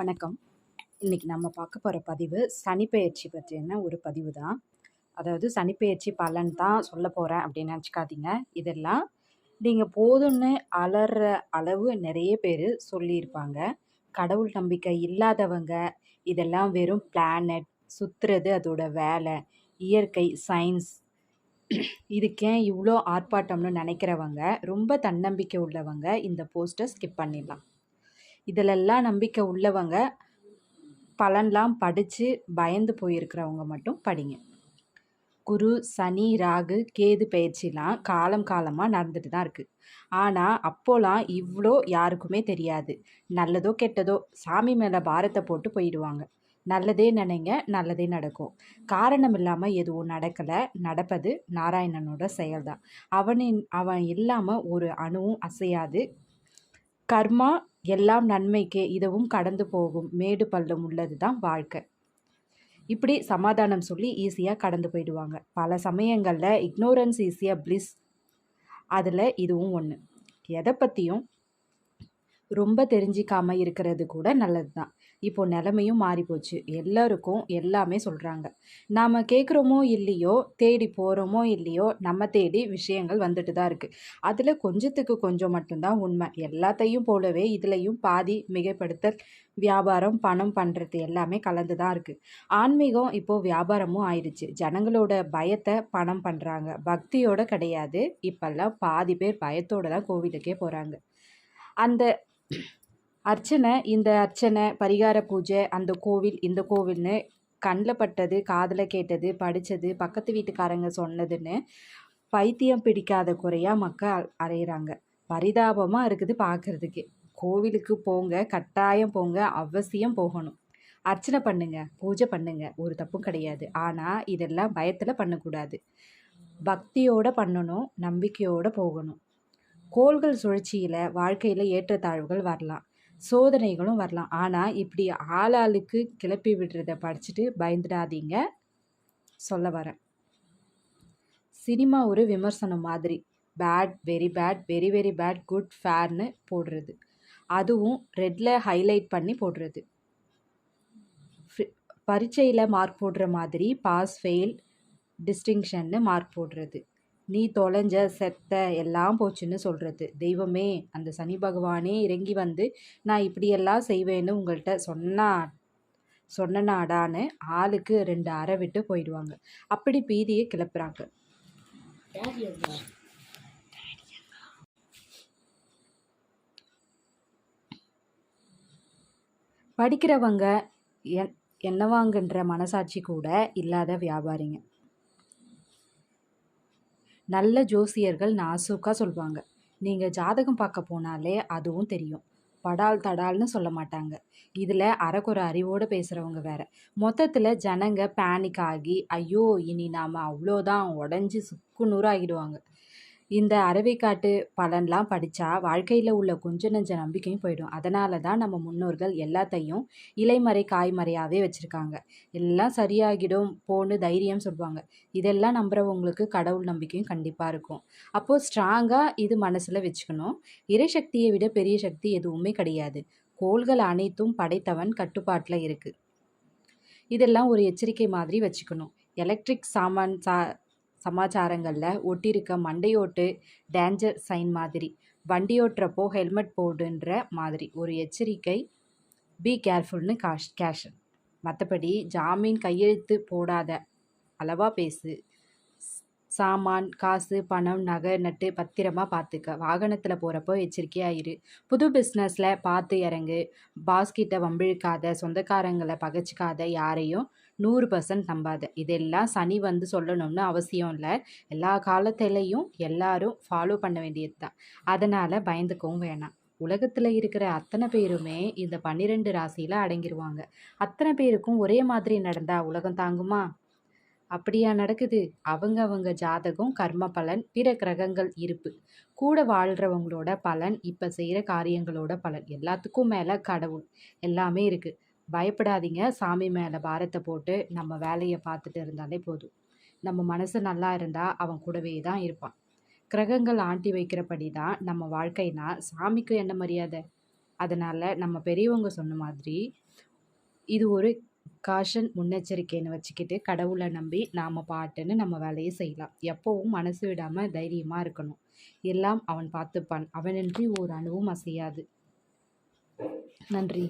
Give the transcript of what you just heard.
வணக்கம். இன்னைக்கு நம்ம பார்க்க போகிற பதிவு சனிப்பெயர்ச்சி பற்றின ஒரு பதிவு தான் அதாவது சனிப்பெயர்ச்சி பலன் தான் சொல்ல போகிறேன் அப்படின்னு நினச்சிக்காதீங்க. இதெல்லாம் நீங்கள் போதும்னு அலற அளவு நிறைய பேர் சொல்லியிருப்பாங்க. கடவுள் நம்பிக்கை இல்லாதவங்க இதெல்லாம் வெறும் பிளானட் சுற்றுறது அதோட வேலை இயற்கை சயின்ஸ் இதுக்கே இவ்வளோ ஆர்ப்பாட்டம்னு நினைக்கிறவங்க ரொம்ப தன்னம்பிக்கை உள்ளவங்க இந்த போஸ்ட்டை ஸ்கிப் பண்ணிடலாம். இதிலெல்லாம் நம்பிக்கை உள்ளவங்க பலன்லாம் படித்து பயந்து போயிருக்கிறவங்க மட்டும் படிங்க. குரு சனி ராகு கேது பயிற்சிலாம் காலம் காலமாக நடந்துட்டு தான் இருக்குது ஆனால் அப்போலாம் இவ்வளோ யாருக்குமே தெரியாது. நல்லதோ கெட்டதோ சாமி மேலே பாரத்தை போட்டு போயிடுவாங்க. நல்லதே நினைங்க நல்லதே நடக்கும். காரணம் இல்லாமல் எதுவும் நடக்கலை. நடப்பது நாராயணனோட செயல்தான். அவனின் அவன் இல்லாமல் ஒரு அணுவும் அசையாது. கர்மா எல்லாம் நன்மைக்கே இதுவும் கடந்து போகும். மேடு பள்ளம் உள்ளது தான் வாழ்க்கை. இப்படி சமாதானம் சொல்லி ஈஸியாக கடந்து போயிடுவாங்க. பல சமயங்களில் இக்னோரன்ஸ் ஈஸியாக ப்ளிஸ் அதில் இதுவும் ஒன்று எதை பற்றியும் ரொம்ப தெரிஞ்சிக்காம இருக்கிறது கூட நல்லது தான் இப்போ நிலமையும் மாறி போச்சு எல்லாருக்கும் எல்லாமே சொல்கிறாங்க நாம் கேட்குறோமோ இல்லையோ தேடி போகிறோமோ இல்லையோ நம்ம தேடி விஷயங்கள் வந்துட்டு தான் இருக்குது அதில் கொஞ்சத்துக்கு கொஞ்சம் மட்டும்தான் உண்மை. எல்லாத்தையும் போலவே இதுலேயும் பாதி மிகைப்படுத்தல் வியாபாரம் பணம் பண்ணுறது எல்லாமே கலந்து தான் இருக்குது ஆன்மீகம் இப்போது வியாபாரமும் ஆயிடுச்சு. ஜனங்களோட பயத்தை பணம் பண்ணுறாங்க பக்தியோட கிடையாது. இப்போல்லாம் பாதி பேர் பயத்தோடு தான் கோவிலுக்கே போகிறாங்க அந்த அர்ச்சனை இந்த அர்ச்சனை பரிகார பூஜை அந்த கோவில் இந்த கோவில்னு கண்ணில் பட்டது காதில் கேட்டது படித்தது பக்கத்து வீட்டுக்காரங்க சொன்னதுன்னு பைத்தியம் பிடிக்காத குறையாக மக்கள் அறையிறாங்க பரிதாபமாக இருக்குது பார்க்குறதுக்கு கோவிலுக்கு போங்க கட்டாயம் போங்க அவசியம் போகணும். அர்ச்சனை பண்ணுங்க பூஜை பண்ணுங்க ஒரு தப்பும் கிடையாது. ஆனால் இதெல்லாம் பயத்தில் பண்ணக்கூடாது. பக்தியோடு பண்ணணும் நம்பிக்கையோடு போகணும். கோள்கள் சுழற்சியில் வாழ்க்கையில் ஏற்றத்தாழ்வுகள் வரலாம். சோதனைகளும் வரலாம். ஆனால் இப்படி ஆளாளுக்கு கிளப்பி விடுறத படிச்சுட்டு பயந்துடாதீங்க. சொல்ல வரேன். சினிமா ஒரு விமர்சனம் மாதிரி. Bad very bad very very bad good ஃபேர்னு போடுறது. அதுவும் ரெட்டில் ஹைலைட் பண்ணி போடுறது. பரீட்சையில் மார்க் போடுற மாதிரி பாஸ் ஃபெயில் டிஸ்டிங்ஷன்னு மார்க் போடுறது. நீ தொலைஞ்ச செத்த எல்லாம் போச்சுன்னு சொல்கிறது தெய்வமே அந்த சனி பகவானே இறங்கி வந்து நான் இப்படியெல்லாம் செய்வேன்னு உங்கள்கிட்ட சொன்னா சொன்னனாடான்னு ஆளுக்கு ரெண்டு அறை விட்டு போயிடுவாங்க. அப்படி பீதியை கிளப்புறாங்க. படிக்கிறவங்க என் என்னவாங்கன்ற மனசாட்சி கூட இல்லாத வியாபாரிங்க. நல்ல ஜோசியர்கள் நாசூக்காக சொல்லுவாங்க நீங்கள் ஜாதகம் பார்க்க போனாலே அதுவும் தெரியும். படால் தடால்னு சொல்ல மாட்டாங்க. இதில் அறக்குறை அறிவோடு பேசுகிறவங்க வேற. மொத்தத்தில் ஜனங்க பேனிக் ஆகி ஐயோ இனி நாம் அவ்வளோதான் உடஞ்சி சுக்கு நூறாகிடுவாங்க இந்த அறவைக்காட்டு பலன்லாம் படித்தா வாழ்க்கையில் உள்ள கொஞ்ச நெஞ்ச நம்பிக்கையும் போயிடும். அதனால தான் நம்ம முன்னோர்கள் எல்லாத்தையும் இலைமறை காய்மறையாகவே வச்சுருக்காங்க. எல்லாம் சரியாகிடும் போன்னு தைரியம் சொல்லுவாங்க இதெல்லாம் நம்புகிறவங்களுக்கு கடவுள் நம்பிக்கையும் கண்டிப்பாக இருக்கும். அப்போது ஸ்ட்ராங்காக இது மனசில் வச்சுக்கணும். இறைசக்தியை விட பெரிய சக்தி எதுவுமே கிடையாது. கோள்கள் அனைத்தும் படைத்தவன் கட்டுப்பாட்டில் இருக்குது இதெல்லாம் ஒரு எச்சரிக்கை மாதிரி வச்சுக்கணும். எலக்ட்ரிக் சாமான் சா சமாச்சாரங்களில் ஒட்டியிருக்க மண்டையோட்டு டேஞ்சர் சைன் மாதிரி. வண்டி ஓட்டுறப்போ ஹெல்மெட் போடுன்ற மாதிரி. ஒரு எச்சரிக்கை பி கேர்ஃபுல்னு காஷ் கேஷன் மற்றபடி ஜாமீன் கையெழுத்து போடாத. அளவாக பேசு. சாமான் காசு பணம் நகை நட்டு பத்திரமா பார்த்துக்க வாகனத்தில் போகிறப்போ எச்சரிக்கையாயிரு புது பிஸ்னஸில் பார்த்து இறங்கு. பாஸ்கிட்ட வம்பிழுக்காத. சொந்தக்காரங்களை பகச்சிக்காத. யாரையும் நூறு பர்சன்ட் நம்பாத. இதெல்லாம் சனி வந்து சொல்லணும்னு அவசியம் இல்லை. எல்லா காலத்திலையும் எல்லாரும் ஃபாலோ பண்ண வேண்டியது தான் அதனால் பயந்துக்கவும் வேணாம். உலகத்தில் இருக்கிற அத்தனை பேருமே இந்த பன்னிரெண்டு ராசியில் அடங்கிடுவாங்க அத்தனை பேருக்கும் ஒரே மாதிரி நடந்தால் உலகம் தாங்குமா? அப்படியா நடக்குது. அவங்க அவங்க ஜாதகம் கர்ம பலன் பிற கிரகங்கள் இருப்பு. கூட வாழ்கிறவங்களோட பலன் இப்போ செய்கிற காரியங்களோட பலன். எல்லாத்துக்கும் மேலே கடவுள். எல்லாமே இருக்குது பயப்படாதீங்க. சாமி மேலே பாரத்தை போட்டு நம்ம வேலையை பார்த்துட்டு இருந்தாலே போதும். நம்ம மனசு நல்லா இருந்தால் அவன் கூடவே தான் இருப்பான். கிரகங்கள் ஆண்டி வைக்கிறபடி தான் நம்ம வாழ்க்கைனா சாமிக்கு என்ன மரியாதை? அதனால் நம்ம பெரியவங்க சொன்ன மாதிரி இது ஒரு காஷன் முன்னெச்சரிக்கைன்னு வச்சுக்கிட்டு கடவுளை நம்பி நாம் பாட்டுன்னு நம்ம வேலையை செய்யலாம். எப்போவும் மனசு விடாமல் தைரியமாக இருக்கணும். எல்லாம் அவன் பார்த்துப்பான். அவனின்றி ஒரு அணுவும் அசையாது. நன்றி.